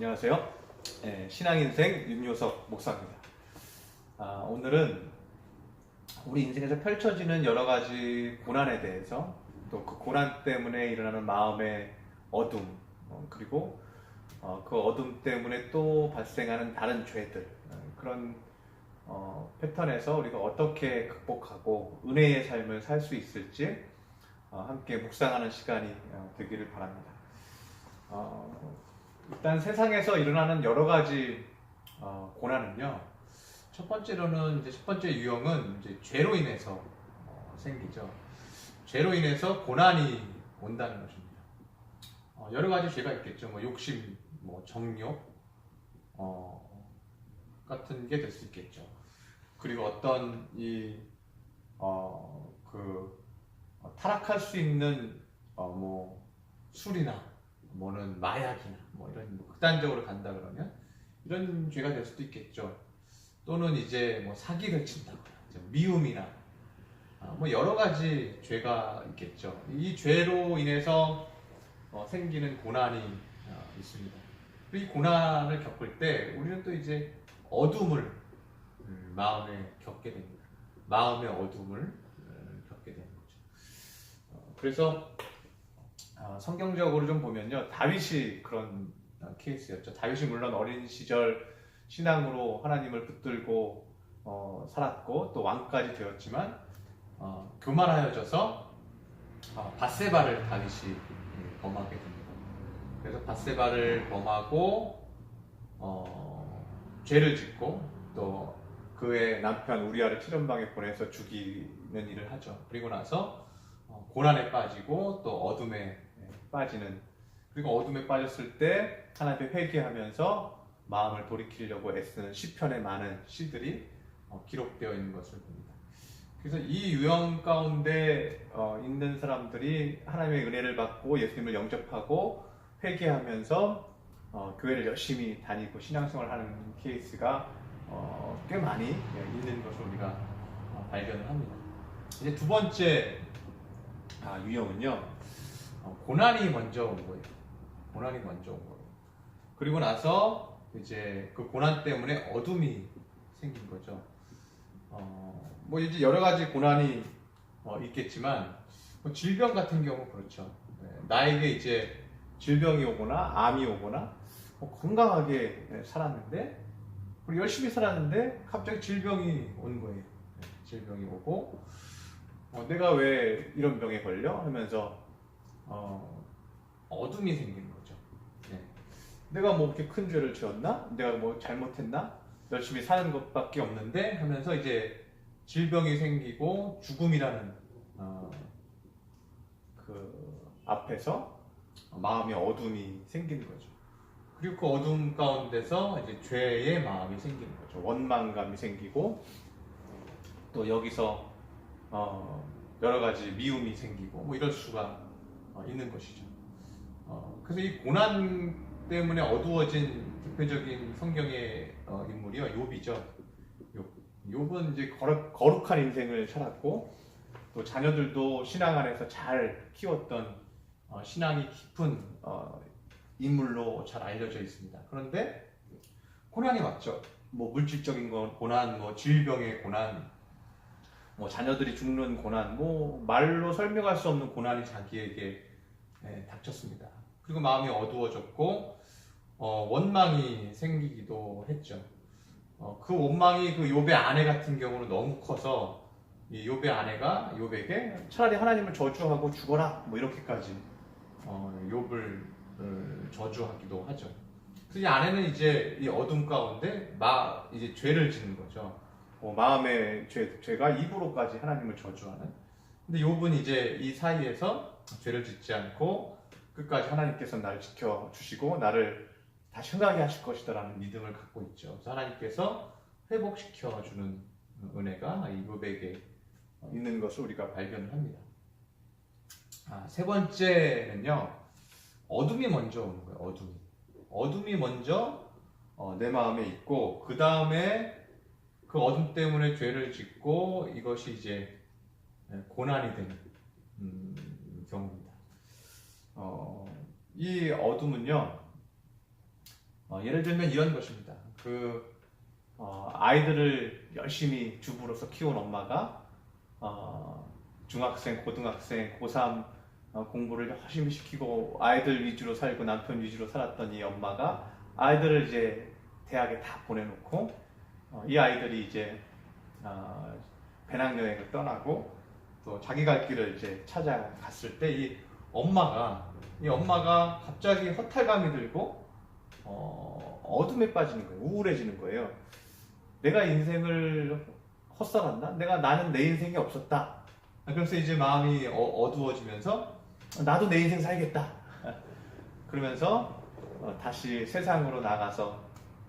안녕하세요. 예, 신앙인생 윤요석 목사입니다. 아, 오늘은 우리 인생에서 펼쳐지는 여러 가지 고난에 대해서 또 그 고난 때문에 일어나는 마음의 어둠 어, 그리고 어, 그 어둠 때문에 또 발생하는 다른 죄들 어, 그런 어, 패턴에서 우리가 어떻게 극복하고 은혜의 삶을 살 수 있을지 어, 함께 묵상하는 시간이 어, 되기를 바랍니다. 어, 일단 세상에서 일어나는 여러 가지 어, 고난은요. 첫 번째로는 이제 첫 번째 유형은 이제 죄로 인해서 어, 생기죠. 죄로 인해서 고난이 온다는 것입니다. 어, 여러 가지 죄가 있겠죠. 뭐 욕심, 뭐 정욕 어, 같은 게 될 수 있겠죠. 그리고 어떤 이 어 그 어, 타락할 수 있는 어 뭐 술이나 뭐는 마약이나 뭐 이런 뭐 극단적으로 간다 그러면 이런 죄가 될 수도 있겠죠. 또는 이제 뭐 사기를 이제 미움이나 아, 뭐 여러 가지 죄가 있겠죠. 이 죄로 인해서 어, 생기는 고난이 어, 있습니다. 이 고난을 겪을 때 우리는 또 이제 어둠을 음, 마음에 겪게 됩니다. 마음의 어둠을 음, 겪게 되는 거죠. 어, 그래서 어, 성경적으로 좀 보면요, 다윗이 그런 어, 케이스였죠. 다윗이 물론 어린 시절 신앙으로 하나님을 붙들고 어, 살았고 또 왕까지 되었지만 어, 교만하여져서 어, 바세바를 다윗이 예, 범하게 됩니다. 그래서 바세바를 범하고 어, 죄를 짓고 또 그의 남편 우리아를 치련방에 보내서 죽이는 일을 하죠. 그리고 나서 어, 고난에 빠지고 또 어둠에 예, 빠지는 그리고 어둠에 빠졌을 때 하나님께 회개하면서 마음을 돌이키려고 애쓰는 시편의 많은 시들이 어, 기록되어 있는 것을 봅니다. 그래서 이 유형 가운데 어, 있는 사람들이 하나님의 은혜를 받고 예수님을 영접하고 회개하면서 어, 교회를 열심히 다니고 신앙생활을 하는 케이스가 어, 꽤 많이 예, 있는 것을 우리가 어, 발견을 합니다. 이제 두 번째 아, 유형은요 어, 고난이 먼저 온 거예요. 고난이 먼저 온 거예요. 그리고 나서 이제 그 고난 때문에 어둠이 생긴 거죠. 어, 뭐 이제 여러 가지 고난이 어, 있겠지만 뭐 질병 같은 경우 그렇죠. 네, 나에게 이제 질병이 오거나 암이 오거나 뭐 건강하게 네, 살았는데 그리고 열심히 살았는데 갑자기 질병이 온 거예요. 네, 질병이 오고 어, 내가 왜 이런 병에 걸려 하면서 어, 어둠이 생기는 거죠. 네. 내가 뭐 이렇게 큰 죄를 지었나? 내가 뭐 잘못했나? 열심히 사는 것밖에 없는데 하면서 이제 질병이 생기고 죽음이라는 어, 그 앞에서 마음의 어둠이 생기는 거죠. 그리고 그 어둠 가운데서 이제 죄의 마음이 생기는 거죠. 원망감이 생기고 또 여기서 어, 여러 가지 미움이 생기고 뭐 이럴 수가 어, 있는 것이죠. 어, 그래서 이 고난 때문에 어두워진 대표적인 성경의 어, 인물이요 욥이죠. 욥. 욥은 이제 거룩, 거룩한 인생을 살았고 또 자녀들도 신앙 안에서 잘 키웠던 어, 신앙이 깊은 어, 인물로 잘 알려져 있습니다. 그런데 고난이 왔죠. 뭐 물질적인 건 고난, 뭐 질병의 고난, 뭐 자녀들이 죽는 고난, 뭐 말로 설명할 수 없는 고난이 자기에게 예, 닥쳤습니다. 그리고 마음이 어두워졌고 어, 원망이 생기기도 했죠. 어, 그 원망이 그 욥의 아내 같은 경우는 너무 커서 이 욥의 아내가 욥에게 차라리 하나님을 저주하고 죽어라 뭐 이렇게까지 어, 욥을 어, 저주하기도 하죠. 그래서 이 아내는 이제 이 어둠 가운데 마 이제 죄를 짓는 거죠. 어, 마음의 죄, 죄가 입으로까지 하나님을 저주하는. 근데 욥은 이제 이 사이에서 죄를 짓지 않고 끝까지 하나님께서 나를 지켜 주시고 나를 다시 흥하게 하실 것이다라는 믿음을 갖고 있죠. 그래서 하나님께서 회복시켜 주는 은혜가 이 욥에게 있는 것을 우리가 발견을 합니다. 아, 세 번째는요. 어둠이 먼저 오는 거예요. 어둠이. 어둠이 먼저 어, 내 마음에 있고 그 다음에 그 어둠 때문에 죄를 짓고 이것이 이제 고난이 되는 음, 경우입니다. 어, 이 어둠은요, 어, 예를 들면 이런 것입니다. 그 어, 아이들을 열심히 주부로서 키운 엄마가 어, 중학생, 고등학생, 고3 어, 공부를 열심히 시키고 아이들 위주로 살고 남편 위주로 살았던 이 엄마가 아이들을 이제 대학에 다 보내놓고 어, 이 아이들이 이제 어, 배낭여행을 떠나고 또 자기 갈 길을 이제 찾아갔을 때 이 엄마가 이 엄마가 갑자기 허탈감이 들고 어, 어둠에 빠지는 거예요. 우울해지는 거예요. 내가 인생을 헛살았나? 내가 나는 내 인생이 없었다. 그래서 이제 마음이 어, 두워지면서 나도 내 인생 살겠다. 그러면서 어, 다시 세상으로 나가서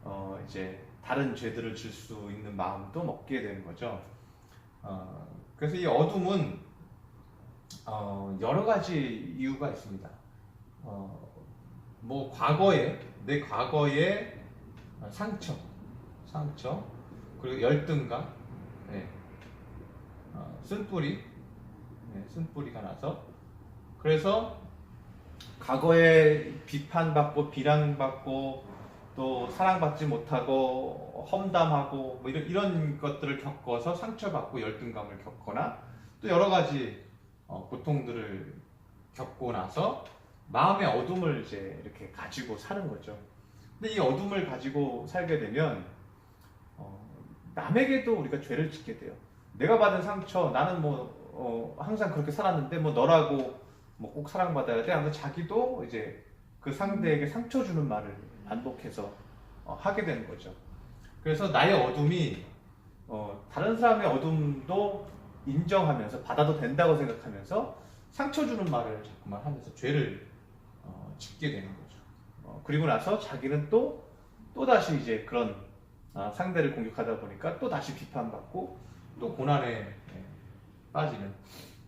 어, 이제 다른 죄들을 질 수 있는 마음도 먹게 되는 거죠. 어, 그래서 이 어둠은 어, 여러 가지 이유가 있습니다. 어, 뭐 과거에 내 과거의 상처, 상처 그리고 열등감, 네. 어, 쓴뿌리, 네, 쓴뿌리가 나서 그래서 과거에 비판받고 비난받고 또 사랑받지 못하고 험담하고 뭐 이런, 이런 것들을 겪어서 상처받고 열등감을 겪거나 또 여러 가지 어, 고통들을 겪고 나서 마음의 어둠을 이제 이렇게 가지고 사는 거죠. 근데 이 어둠을 가지고 살게 되면 어, 남에게도 우리가 죄를 짓게 돼요. 내가 받은 상처, 나는 뭐 어, 항상 그렇게 살았는데 뭐 너라고 뭐 꼭 사랑받아야 돼. 하면서 자기도 이제 그 상대에게 상처 주는 말을 반복해서 어, 하게 되는 거죠. 그래서 나의 어둠이 어, 다른 사람의 어둠도 인정하면서 받아도 된다고 생각하면서 상처 주는 말을 자꾸만 하면서 죄를 어, 짓게 되는 거죠. 어, 그리고 나서 자기는 또 또 다시 이제 그런 아, 상대를 공격하다 보니까 또 다시 비판받고 또 고난에 예, 빠지는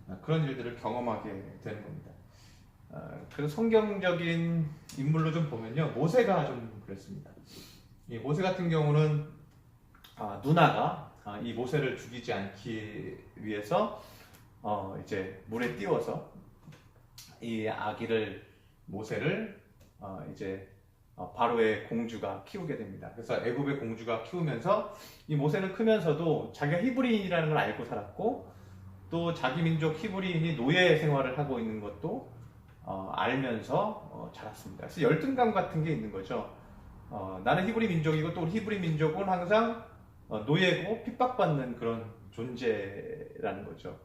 아, 그런 일들을 경험하게 되는 겁니다. 아, 그래서 성경적인 인물로 좀 보면요 모세가 좀 그랬습니다. 이 모세 같은 경우는 아, 누나가 아, 이 모세를 죽이지 않기 위해서 어, 이제 물에 띄워서 이 아기를 모세를 어, 이제 어, 바로의 공주가 키우게 됩니다. 그래서 애굽의 공주가 키우면서 이 모세는 크면서도 자기가 히브리인이라는 걸 알고 살았고 또 자기 민족 히브리인이 노예 생활을 하고 있는 것도 어, 알면서 어, 자랐습니다. 그래서 열등감 같은 게 있는 거죠. 어, 나는 히브리 민족이고 또 히브리 민족은 항상 어, 노예고 핍박받는 그런 존재라는 거죠.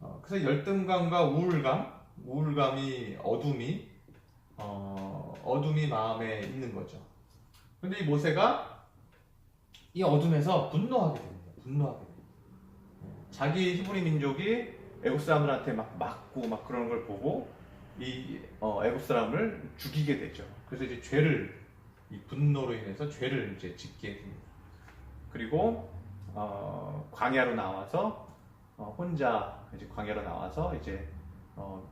어, 그래서 열등감과 우울감, 우울감이 어둠이 어, 어둠이 마음에 있는 거죠. 근데 이 모세가 이 어둠에서 분노하게 됩니다. 분노하게 됩니다. 자기 히브리 민족이 애굽 사람들한테 막 맞고 막 그러는 걸 보고 이 어, 애굽 사람을 죽이게 되죠. 그래서 이제 죄를 이 분노로 인해서 죄를 이제 짓게 됩니다. 그리고 어, 광야로 나와서 어, 혼자 이제 광야로 나와서 이제 어,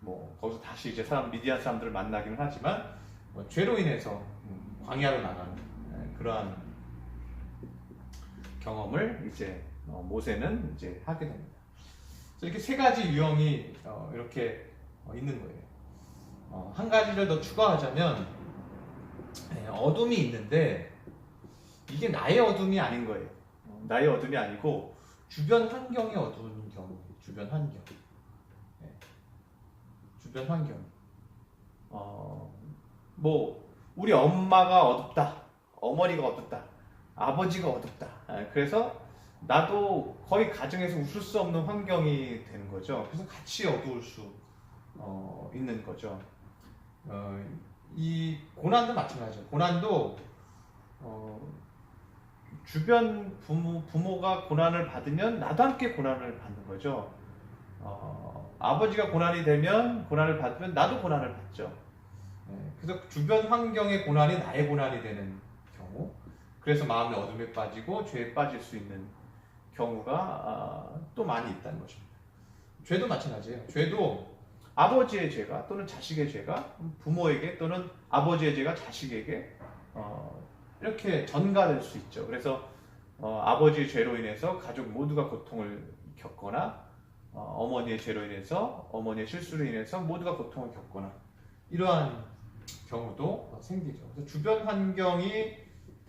뭐 거기서 다시 이제 사람 미디안 사람들을 만나기는 하지만 뭐 죄로 인해서 음, 광야로 나가는 예, 그러한 경험을 이제 어, 모세는 이제 하게 됩니다. 그래서 이렇게 세 가지 유형이 어, 이렇게 어, 있는 거예요. 어, 한 가지를 더 추가하자면 예, 어둠이 있는데 이게 나의 어둠이 아닌 거예요. 어, 나의 어둠이 아니고 주변 환경의 어두운 경우, 주변 환경. 예. 주변 환경. 어, 뭐 우리 엄마가 어둡다, 어머니가 어둡다, 아버지가 어둡다. 예, 그래서 나도 거의 가정에서 웃을 수 없는 환경이 되는 거죠. 그래서 같이 어두울 수 어, 있는 거죠. 어, 이 고난도 마찬가지죠. 고난도 어, 주변 부모, 부모가 고난을 받으면 나도 함께 고난을 받는 거죠. 어, 아버지가 고난이 되면 고난을 받으면 나도 고난을 받죠. 예, 그래서 주변 환경의 고난이 나의 고난이 되는 경우, 그래서 마음의 어둠에 빠지고 죄에 빠질 수 있는 경우가 아, 또 많이 있다는 것입니다. 죄도 마찬가지예요. 죄도 아버지의 죄가 또는 자식의 죄가 부모에게 또는 아버지의 죄가 자식에게 어, 이렇게 전가될 수 있죠. 그래서 어, 아버지의 죄로 인해서 가족 모두가 고통을 겪거나 어, 어머니의 죄로 인해서 어머니의 실수로 인해서 모두가 고통을 겪거나 이러한 경우도 생기죠. 그래서 주변 환경이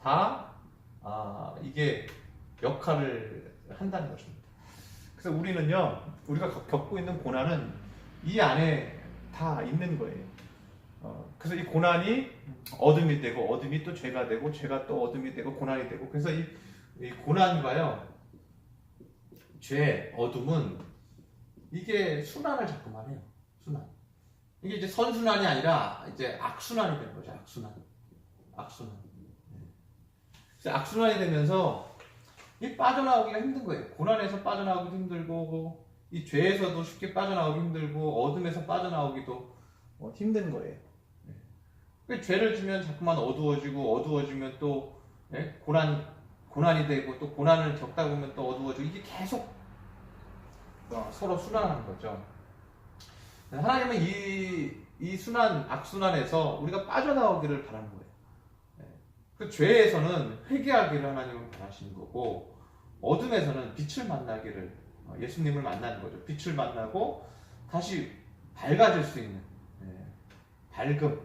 다 아, 이게 역할을 한다는 것입니다. 그래서 우리는요, 우리가 겪- 겪고 있는 고난은 이 안에 다 있는 거예요. 어, 그래서 이 고난이 어둠이 되고 어둠이 또 죄가 되고 죄가 또 어둠이 되고 고난이 되고 그래서 이, 이 고난과요 죄 어둠은 이게 순환을 자꾸만 해요. 순환. 이게 이제 선순환이 아니라 이제 악순환이 되는 거죠 악순환. 악순환. 네. 그래서 악순환이 되면서 이 빠져나오기가 힘든 거예요. 고난에서 빠져나오기도 힘들고 이 죄에서도 쉽게 빠져나오기 힘들고 어둠에서 빠져나오기도 어, 힘든 거예요 그 죄를 지면 자꾸만 어두워지고 어두워지면 또 예? 고난 고난이 되고 또 고난을 겪다 보면 또 어두워지고 이게 계속 어, 서로 순환하는 거죠. 하나님은 이, 이 순환 악순환에서 우리가 빠져나오기를 바라는 거예요. 예. 그 죄에서는 회개하기를 하나님은 바라시는 거고 어둠에서는 빛을 만나기를 어, 예수님을 만나는 거죠. 빛을 만나고 다시 밝아질 수 있는 예, 밝음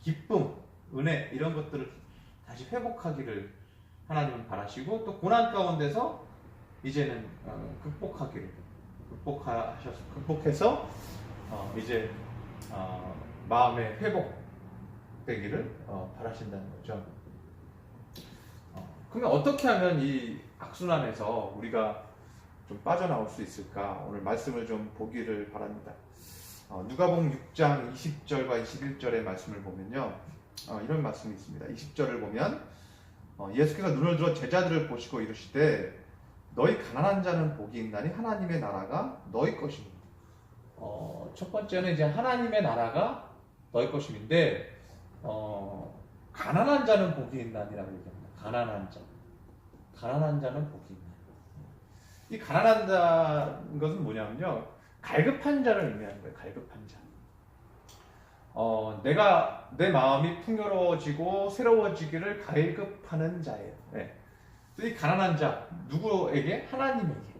기쁨, 은혜 이런 것들을 다시 회복하기를 하나님은 바라시고 또 고난 가운데서 이제는 어, 극복하기를 극복하셔서 극복해서 어, 이제 어, 마음의 회복되기를 어, 바라신다는 거죠. 어, 그러면 어떻게 하면 이 악순환에서 우리가 좀 빠져나올 수 있을까? 오늘 말씀을 좀 보기를 바랍니다. 어, 누가복음 6장 20절과 21절의 말씀을 보면요. 어, 이런 말씀이 있습니다. 20절을 보면 어, 예수께서 눈을 들어 제자들을 보시고 이르시되 너희 가난한 자는 복이 있나니 하나님의 나라가 너희 것입니다. 어, 첫 번째는 이제 하나님의 나라가 너희 것임인데 어, 가난한 자는 복이 있나니라고 얘기합니다. 가난한 자. 가난한 자는 복이. 이 가난한 자는 것은 뭐냐면요. 갈급한 자를 의미하는 거예요. 갈급한 자. 어, 내가 내 마음이 풍요로워지고 새로워지기를 갈급하는 자예요. 네. 이 가난한 자 누구에게? 하나님에게.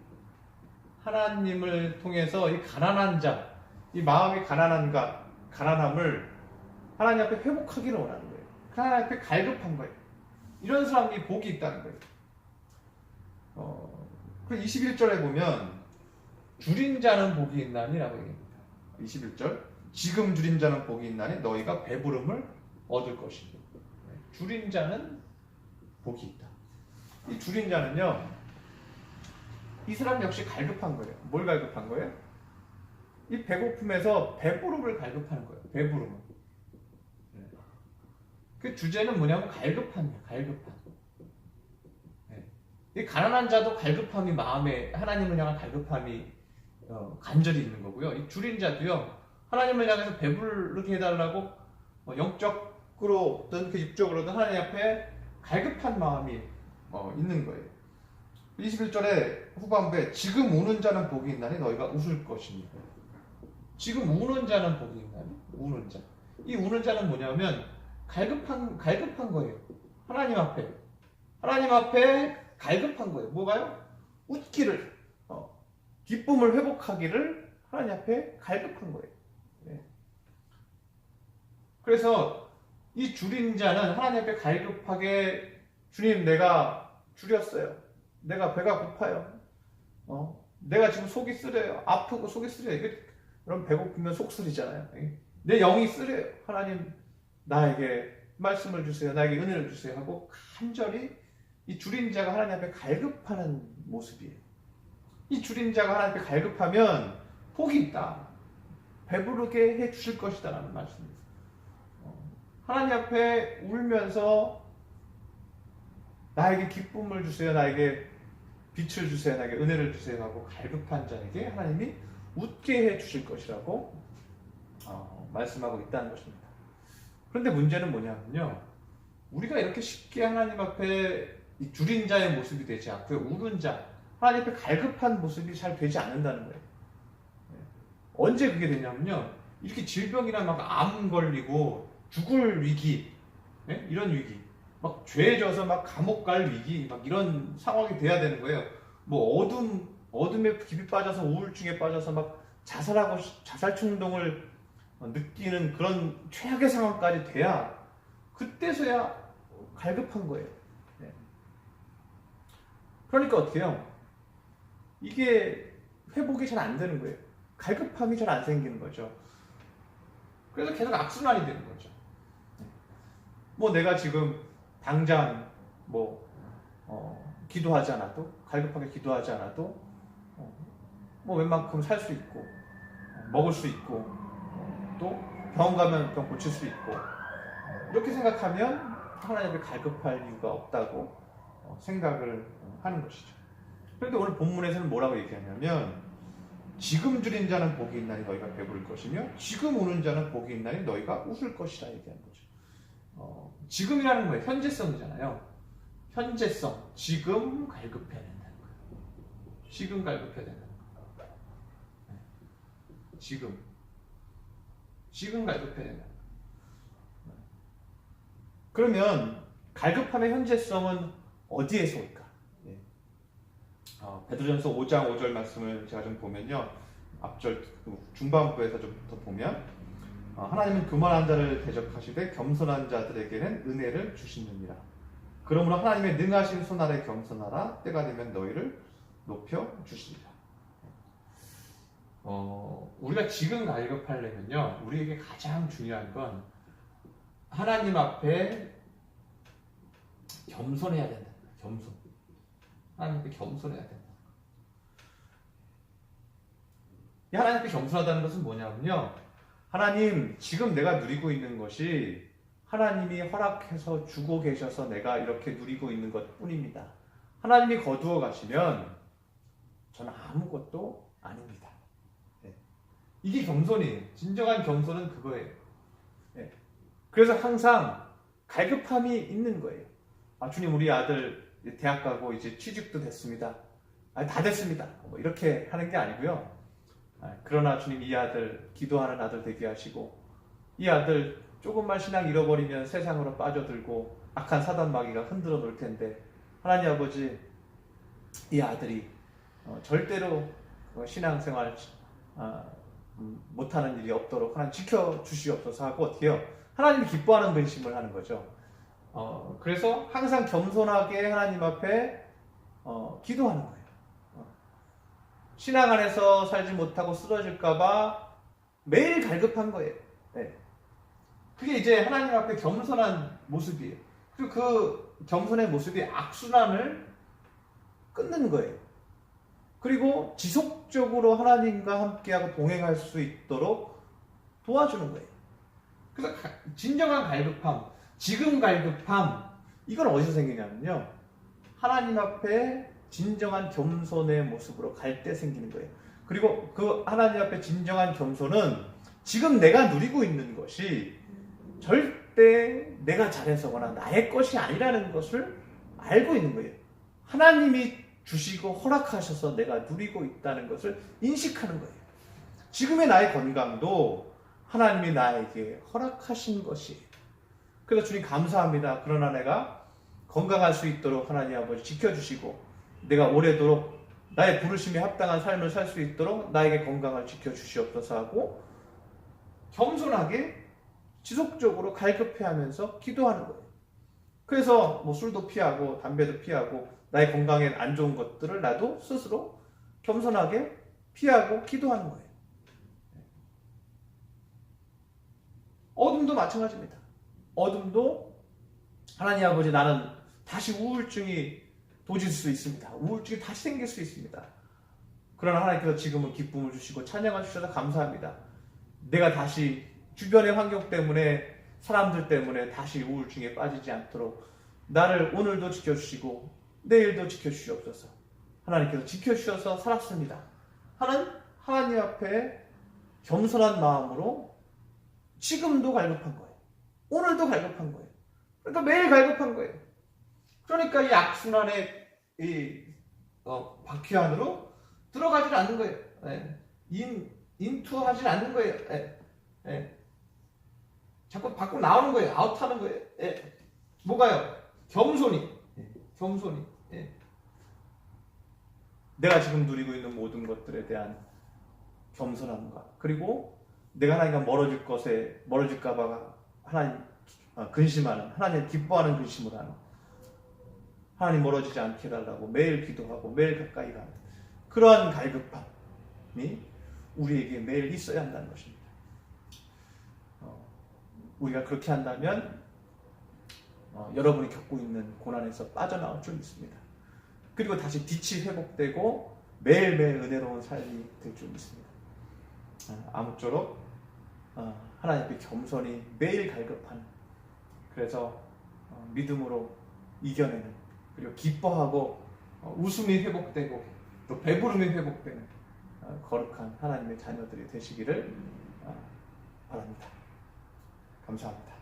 하나님을 통해서 이 가난한 자, 이 마음이 가난한가, 가난함을 하나님 앞에 회복하기를 원하는 거예요. 하나님 앞에 갈급한 거예요. 이런 사람이 복이 있다는 거예요. 어, 그 21절에 보면 줄인 자는 복이 있나니라고 얘기합니다. 21절. 지금 줄인 자는 복이 있나니 너희가 배부름을 얻을 것이니. 네, 줄인 자는 복이 있다. 이 줄인 자는요. 이 사람 역시 갈급한 거예요. 뭘 갈급한 거예요? 이 배고픔에서 배부름을 갈급하는 거예요. 배부름을. 네. 그 주제는 뭐냐면 갈급함이에요. 갈급함. 가난한 자도 갈급함이 마음에 하나님을 향한 갈급함이 어, 간절히 있는 거고요. 이 줄인 자도요. 하나님을 향해서 배부르게 해달라고 어, 영적으로든 그 육적으로든 하나님 앞에 갈급한 마음이 어, 있는 거예요. 21절에 후반부에 지금 우는 자는 복이 있나니 너희가 웃을 것입니다. 지금 우는 자는 복이 있나니 우는 자. 이 우는 자는 뭐냐면 갈급한 갈급한 거예요. 하나님 앞에 하나님 앞에 갈급한 거예요. 뭐가요? 웃기를 어, 기쁨을 회복하기를 하나님 앞에 갈급한 거예요. 네. 그래서 이 줄인 자는 하나님 앞에 갈급하게 주님 내가 줄였어요. 내가 배가 고파요. 어? 내가 지금 속이 쓰려요. 아프고 속이 쓰려요. 이게 그럼 배고프면 속 쓰리잖아요. 내 영이 쓰려요. 하나님 나에게 말씀을 주세요. 나에게 은혜를 주세요. 하고 간절히 이 줄인 자가 하나님 앞에 갈급하는 모습이에요. 이 줄인 자가 하나님 앞에 갈급하면 복이 있다. 배부르게 해 주실 것이다 라는 말씀입니다. 어, 하나님 앞에 울면서 나에게 기쁨을 주세요. 나에게 빛을 주세요. 나에게 은혜를 주세요. 하고 갈급한 자에게 하나님이 웃게 해 주실 것이라고 어, 말씀하고 있다는 것입니다. 그런데 문제는 뭐냐면요. 우리가 이렇게 쉽게 하나님 앞에 이 줄인 자의 모습이 되지 않고 우는 자, 하나님 앞에 갈급한 모습이 잘 되지 않는다는 거예요. 언제 그게 되냐면요. 이렇게 질병이나 막 암 걸리고 죽을 위기, 예? 이런 위기, 막 죄에 져서 막 감옥 갈 위기, 막 이런 상황이 돼야 되는 거예요. 뭐 어둠, 어둠에 깊이 빠져서 우울증에 빠져서 막 자살하고 싶- 자살 충동을 어, 느끼는 그런 최악의 상황까지 돼야 그때서야 갈급한 거예요. 네. 그러니까 어떻게 해요? 이게 회복이 잘 안 되는 거예요. 갈급함이 잘 안 생기는 거죠. 그래서 계속 악순환이 되는 거죠. 네. 뭐 내가 지금 당장 뭐 어, 기도하지 않아도 갈급하게 기도하지 않아도 어, 뭐 웬만큼 살 수 있고 어, 먹을 수 있고 어, 또 병원 가면 병 고칠 수 있고 어, 이렇게 생각하면 하나님 앞에 갈급할 이유가 없다고 어, 생각을 하는 것이죠. 그런데 오늘 본문에서는 뭐라고 얘기하냐면 지금 줄인 자는 복이 있나니 너희가 배부를 것이며 지금 우는 자는 복이 있나니 너희가 웃을 것이라 얘기하는 거죠. 어, 지금이라는 거예요. 현재성이잖아요. 현재성. 지금 갈급해야 된다는 거예요. 지금 갈급해야 된다는 거예요. 네. 지금. 지금 갈급해야 된다. 네. 그러면 갈급함의 현재성은 어디에서 올까? 예. 어, 베드로전서 5장 5절 말씀을 제가 좀 보면요. 앞절 그 중반부에서 좀 더 보면 어, 하나님은 교만한 자를 대적하시되 겸손한 자들에게는 은혜를 주시느니라. 그러므로 하나님의 능하신 손 아래 겸손하라 때가 되면 너희를 높여 주시리라. 어, 우리가 지금 갈급하려면요, 우리에게 가장 중요한 건 하나님 앞에 겸손해야 된다. 겸손. 하나님 앞에 겸손해야 된다. 이 하나님 앞에 겸손하다는 것은 뭐냐면요, 하나님 지금 내가 누리고 있는 것이 하나님이 허락해서 주고 계셔서 내가 이렇게 누리고 있는 것 뿐입니다. 하나님이 거두어 가시면 저는 아무것도 아닙니다. 네. 이게 겸손이에요. 진정한 겸손은 그거예요. 네. 그래서 항상 갈급함이 있는 거예요. 아, 주님, 우리 아들 대학 가고 이제 취직도 됐습니다. 아, 다 됐습니다. 뭐 이렇게 하는 게 아니고요. 아, 그러나 주님 이 아들 기도하는 아들 되게 하시고 이 아들 조금만 신앙 잃어버리면 세상으로 빠져들고 악한 사단 마귀가 흔들어 놓을 텐데 하나님 아버지 이 아들이 어, 절대로 어, 신앙생활 아, 음, 못하는 일이 없도록 하나님 지켜 주시옵소서 하고 어떻게 해요? 하나님이 기뻐하는 근심을 하는 거죠. 어, 그래서 항상 겸손하게 하나님 앞에 어, 기도하는 거예요. 어. 신앙 안에서 살지 못하고 쓰러질까봐 매일 갈급한 거예요. 네. 그게 이제 하나님 앞에 겸손한 모습이에요. 그리고 그 겸손의 모습이 악순환을 끊는 거예요. 그리고 지속적으로 하나님과 함께하고 동행할 수 있도록 도와주는 거예요. 그래서 가- 진정한 갈급함, 지금 갈급함, 이건 어디서 생기냐면요. 하나님 앞에 진정한 겸손의 모습으로 갈 때 생기는 거예요. 그리고 그 하나님 앞에 진정한 겸손은 지금 내가 누리고 있는 것이 절대 내가 잘해서거나 나의 것이 아니라는 것을 알고 있는 거예요. 하나님이 주시고 허락하셔서 내가 누리고 있다는 것을 인식하는 거예요. 지금의 나의 건강도 하나님이 나에게 허락하신 것이에요. 그래서 주님 감사합니다. 그러나 내가 건강할 수 있도록 하나님 아버지 지켜주시고 내가 오래도록 나의 부르심에 합당한 삶을 살 수 있도록 나에게 건강을 지켜주시옵소서 하고 겸손하게 지속적으로 갈급해하면서 기도하는 거예요. 그래서 뭐 술도 피하고 담배도 피하고 나의 건강에 안 좋은 것들을 나도 스스로 겸손하게 피하고 기도하는 거예요. 어둠도 마찬가지입니다. 어둠도 하나님 아버지 나는 다시 우울증이 도질 수 있습니다. 우울증이 다시 생길 수 있습니다. 그러나 하나님께서 지금은 기쁨을 주시고 찬양을 주셔서 감사합니다. 내가 다시 주변의 환경 때문에 사람들 때문에 다시 우울증에 빠지지 않도록 나를 오늘도 지켜주시고 내일도 지켜주시옵소서. 하나님께서 지켜주셔서 살았습니다. 하는 하나님 앞에 겸손한 마음으로 지금도 갈급한 거예요. 오늘도 갈급한 거예요. 그러니까 매일 갈급한 거예요. 그러니까 이 악순환의 이 어, 바퀴 안으로 들어가질 않는 거예요. 예. 인 인투하지 않는 거예요. 예. 예. 자꾸 밖으로 나오는 거예요. 아웃하는 거예요. 예. 뭐가요? 겸손히. 예. 겸손히. 예. 내가 지금 누리고 있는 모든 것들에 대한 겸손함과 그리고 내가 하나님과 멀어질 것에 멀어질까봐 하나님 어, 근심하는 하나님 기뻐하는 근심을 하는 하나님 멀어지지 않게 해달라고 매일 기도하고 매일 가까이 가는 그러한 갈급함이 우리에게 매일 있어야 한다는 것입니다. 어, 우리가 그렇게 한다면 어, 여러분이 겪고 있는 고난에서 빠져나올 줄 믿습니다. 그리고 다시 빛이 회복되고 매일매일 은혜로운 삶이 될 줄 믿습니다. 어, 아무쪼록 어, 하나님 앞에 겸손히 매일 갈급한 그래서 어, 믿음으로 이겨내는 그리고 기뻐하고 어, 웃음이 회복되고 또 배부름이 회복되는 어, 거룩한 하나님의 자녀들이 되시기를 어, 바랍니다. 감사합니다.